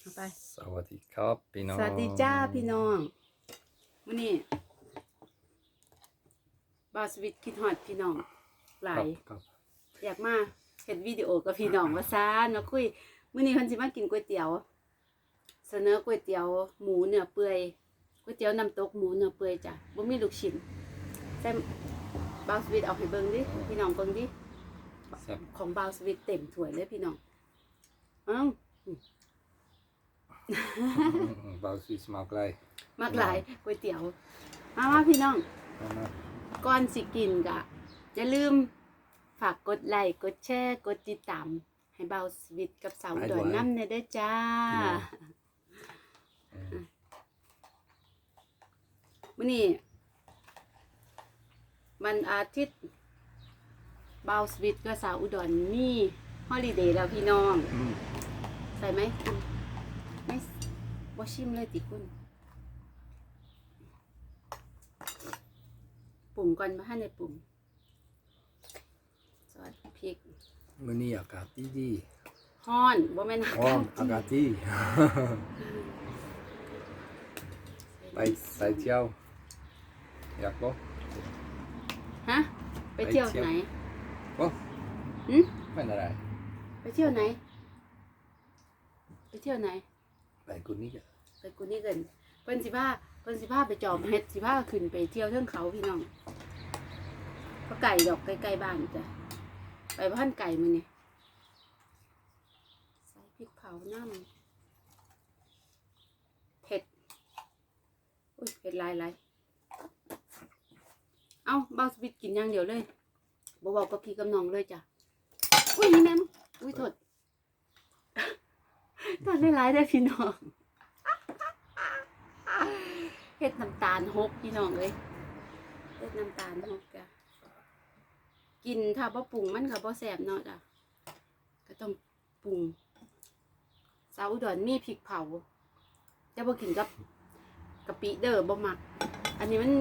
เอาไป สวัสดีครับพี่น้อง สวัสดีจ้าพี่น้องวันนี้บาวสวิตคิดฮอดพี่น้อง หลาย ครับอยากมาเห็นวิดีโอกับพี่น้องว่าซ่านมาคุยมื้อนี้เพิ่นสิมากินก๋วยเตี๋ยว เสนอก๋วยเตี๋ยวหมูเนื้อเปื่อยก๋วยเตี๋ยวน้ำตกหมูเนื้อเปื่อยจ้ะบ่มีลูกชิ้นแต่บาวสวิตเอาให้เบิ่งดิพี่น้องเบิ่งดิแซ่บของบาวสวิตเต็มถ้วยเลยพี่น้องอ้าว เบาสีสมากไกลมากหลายก๋วยเตี๋ยว มามาพี่น้องเอามาก่อนสิกินกะอย่าลืมฝากกดไลค์กดแชร์กดติดตาม ให้เบาสวิตกับสาวดอยน้ำเนยเด้อจ้าวันนี้วันอาทิตย์เบาสวิตกับสาวอุดรมีฮอลิเดย์แล้วพี่น้องอืมใส่ไหมคุณไม่ บ่ชิมเลยติคุณปรุงก่อนมาให้ในปรุงซอสพริกมื้อนี้อากาศดีดีฮ้อนบ่แม่นๆอ๋ออากาศดี ไปใส่เที่ยว อยากบ่ฮะ ไปเที่ยวไปเที่ยวไหนบ่หึไม่อะไร ไปเที่ยวไหน ไปเที่ยวไหน ไปกุนี่จ้ะ ไปกูนี่เกินเพิ่นสิพาเพิ่นสิพาไปจอมเฮ็ดสิพาขึ้นไปเที่ยวเทิงเขาพี่น้องก็ไก่ดอกใกล้ๆบ้านจ้ะไปบ้านไก่มือนี่ใส่พริกเผาน้ำเผ็ดอุ้ยเผ็ดหลายลายเอาเบาสวิตกินอย่างเดียวเลยบ่บอกกับพี่กับน้องเลยจ้ะอุ้ยนี่แม่มอุ้ยโทษโทษหลายได้พี่น้อง เฮ็ดน้ำตาลหกพี่น้องเลยเฮ็ดน้ำตาลหกจ้ะกินถ้าบ่ปรุงมันก็บ่แซ่บเนาะจ้ะก็ต้องปรุงสาวอุดรมีพริกเผาจะบ่กินกับกะปิเด้อบ่มัก อันนี้มัน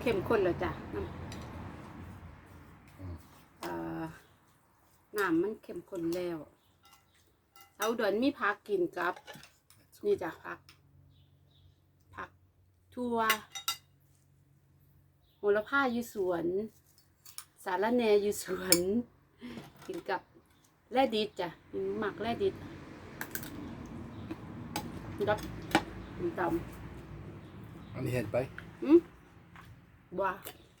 เข้มข้นแล้วจ้ะน้ำน้ำมันเข้มข้นแล้วสาวอุดรมีผักกินกับ นี่จ้ะผัก ทั่วโหระพาอยู่สวน สาระแหนอยู่สวน กินกับแร่ดิดจ้ะหมักแร่ดิดกับตำอันนี้เห็นไปอืมบ้า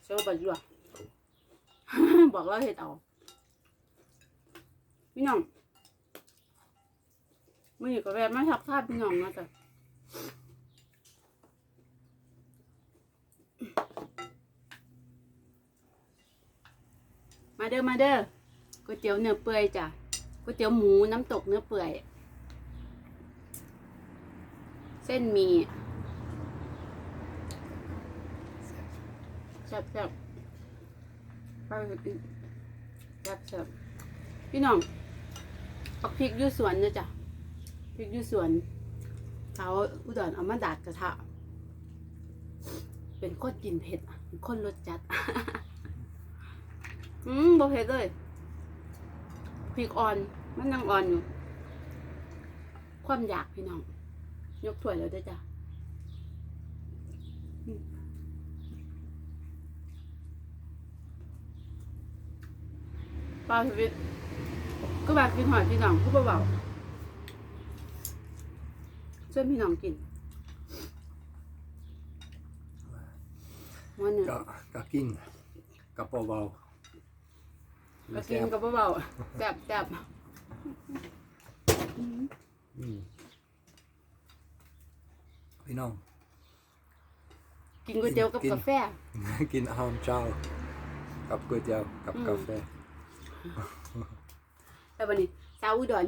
เชื่อบัดยวบอกเราเห็ดเอาพี่น้องมื่อนี้ก็แวะมาทักทายพี่น้องนะจ๊ะ มาเด้อมาเด้อก๋วยเตี๋ยวเนื้อเปื่อยจ้ะก๋วยเตี๋ยวหมูน้ำตกเนื้อเปื่อย เส้นมีแซ่บแซ่บแซ่บแซ่บพี่น้องเอาพริกยูสวนนี่ยจ้ะพริกยูสวนเขาอุดรเอามาดาดกระทะเป็นคนกินเผ็ดอะเป็นคนรสจัด อืมบ่เผ็ดเลยพริกอ่อน มันยังอ่อนอยู่ ความอยากพี่น้อง ยกถ้วยแล้วด้วยจ้ะปลาสวิตก็แบบกินหอยพี่น้องก็เบาๆช่วยพี่น้องกินวันหนึ่งก็ก็กินกับเบาๆ ก็กินก็เบาๆแซ่บแซ่บอืมพี่น้อง กินก๋วยเตี๋ยวกับกิน กาแฟ กินอาหารเช้ากับก๋วยเตี๋ยวกับอืม กาแฟแต่วันนี้สาวอุดร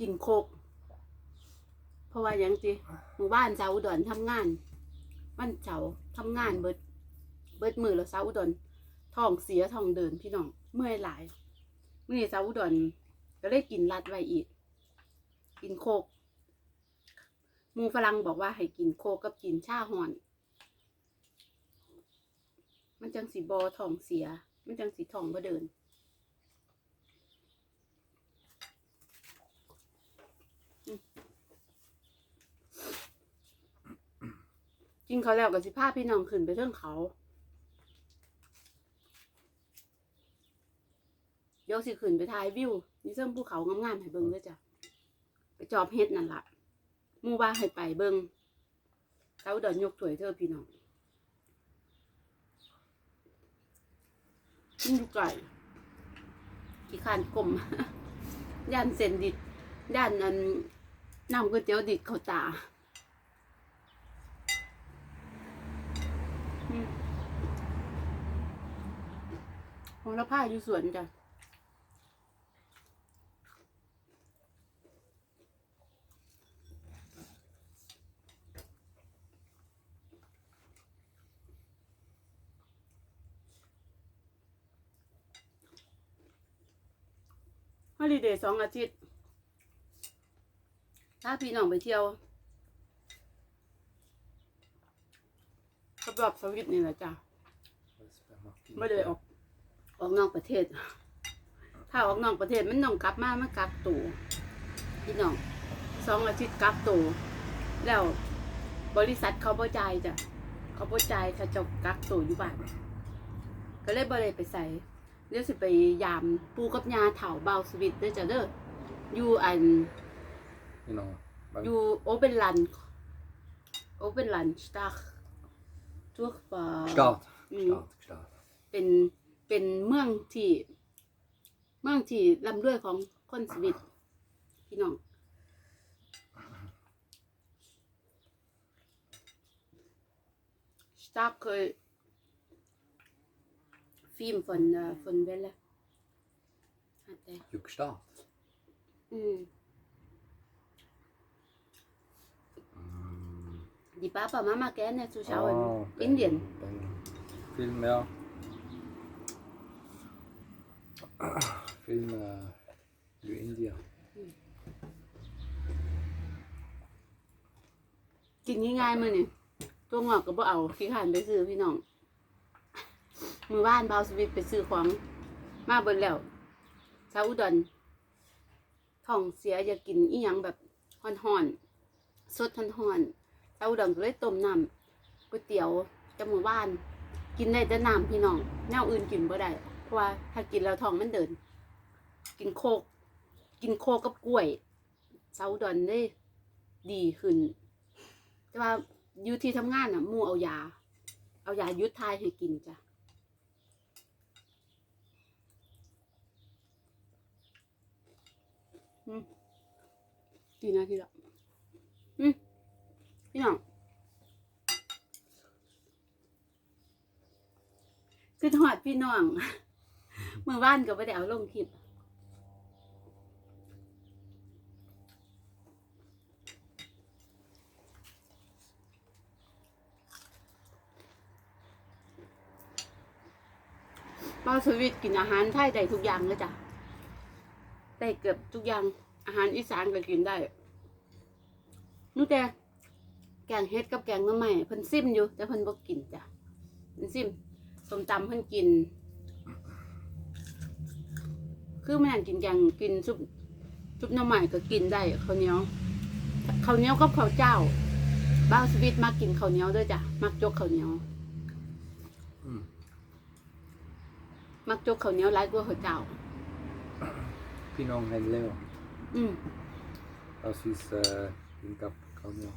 กินโคก เพราะว่าหยังจีหมู่บ้านสาวอุดรทำงานวันเสาร์ทำงานเบิด เบิดมือแล้วสาวอุดรท้องเสียท้องเดินพี่น้อง เมื่อยหลายมื่อสาวอุดรก็เลยกินรัดไว้อีก กินโคกมูฝรั่งบอกว่าให้กินโคกกับกินชาหอน มันจังสีบอทองเสีย มันจังสีทองบ่เดินกินเขาแล้วกับสิผ้าพี่น้องขึ้นไปเรื่องเขา ยวสิขึ้นไปถ่ายวิวนี่เรื่อภูเขางามๆให้เบิ่งด้อจ้ะไปจอบเฮ็ดนั่นล่ะมู่ว่าให้ไปเบิ่งเต้าดอนยกถวยเธอพี่น้องกินอยู่ไก่ขี้คร้านกลมย่านเส้นดิดย่านอันน้ำก๋วยเตี๋ยวดิดเขาตาของละผ้าอยู่สวนจ้ะ ลิเดย์สองอาทิตย์ ถ้าพี่น้องไปเที่ยวรอบสวิตนี่แหละจ้ะไม่ได้ออก ออกนอกประเทศ ถ้าออกนอกประเทศมันต้องกลับมามากักตัวพี่น้องสองอาทิตย์กักตัวแล้วบริษัทเขาบ่จ่ายจ้ะเขาบ่จ่ายถ้าจ้ากักตัวอยู่บ้านก็เลยบ่ได้ไปใส่ เดี๋ยวสิไปยามปูกับยาเถาเบาสวิตเด้อจ้ะเด้ออยู่อัน You know, but อยู่โอเปนลันโอเปนลันสตาร์ทุกปา Start. อืม Start, start. เป็นเป็นเมืองที่เมืองที่ลำด้วยของคนสวิตพี่น้องสตาร์เคย ฟิล์มฝนเอ่อฝนเวลาฮัตแต่ You start. อืม Mm. Di papa, mamma che è nel suo ciao Oh, Indian. bello, bello. Film, ja. Film uh, i India. กินง่ายๆมื้อนี่ตัวงอกก็บ่เอาขี้ขานไปซื้อพี่น้อง มือบ้านเบาสวิตไปซื้อของมาเบิดแล้วชาวอุดรท้องเสียอยากกินอีหยังแบบฮ้อนๆสดฮ้อนๆชาวอุดรก็เลยต้มน้ำก๋วยเตี๋ยวจมือบ้าน กินได้แต่น้ำพี่น้องแนวอื่นกินบ่ได้เพราะว่าถ้ากินแล้วท้องมันเดิน กินโคก กินโคกกับกล้วยชาวอุดรได้ดีขึ้น แต่ว่าอยู่ที่ทำงานอะมู่เอายา เอายายุดทายให้กินจ้ะ อืมกี่นาทีละอืมพี่น้องคือหอดพี่น้องเมื่อวานก็ไม่ได้เอาลงคลิปเราสวิตกินอาหารไทยได้ทุกอย่างเลยจ้ะ ได้เกือบทุกอย่างอาหารอีสานก็กินได้นู่นแต่แกงเฮ็ดกับแกงหน้ำใหม่เพิ่นซิมอยู่ แต่เพิ่นบ่กินจ้ะเพิ่นซิมส้มตำเพิ่นกิน คือแม่นกินแกงกินซุปซุปหน้ำใหม่ก็กินได้ข้าวเหนียวข้าวเหนียวกับข้าวเจ้าบ้าวสวิตมากินข้าวเหนียวด้วยจ้ะมักจกข้าวเหนียว Mm. มักจกข้าวเหนียวหลายกว่าข้าวเจ้า Pinong en Leo. อืม Das ist uh, in Kap Kanyo.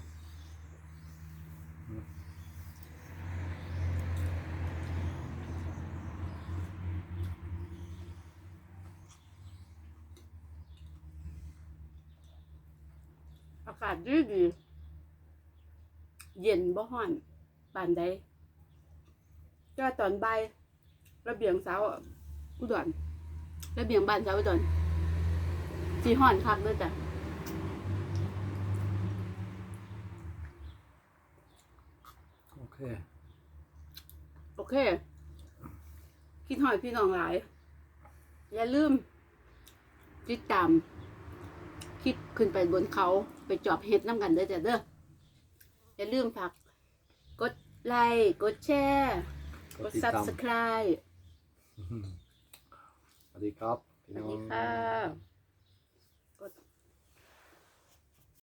อากาศดีดีเย็นบ่ฮ้อนปานใด ก็ตอนบ่ายระเบียงสาวอุดรระเบียงบ้านสาวอุดรสีฮ้อนคักเด้อจ้ะ Okay. โอเค คิดหอยพี่น้องหลาย อย่าลืม ติดตามคลิปขึ้นไปบนเขาไปจอบเห็ดน้ำกันเด้อจ้ะเด้ออย่าลืมฝากกดไลค์กดแชร์กดติดตาม subscribe สวัสดีครับพี่สวัสน้อดีงค่ะ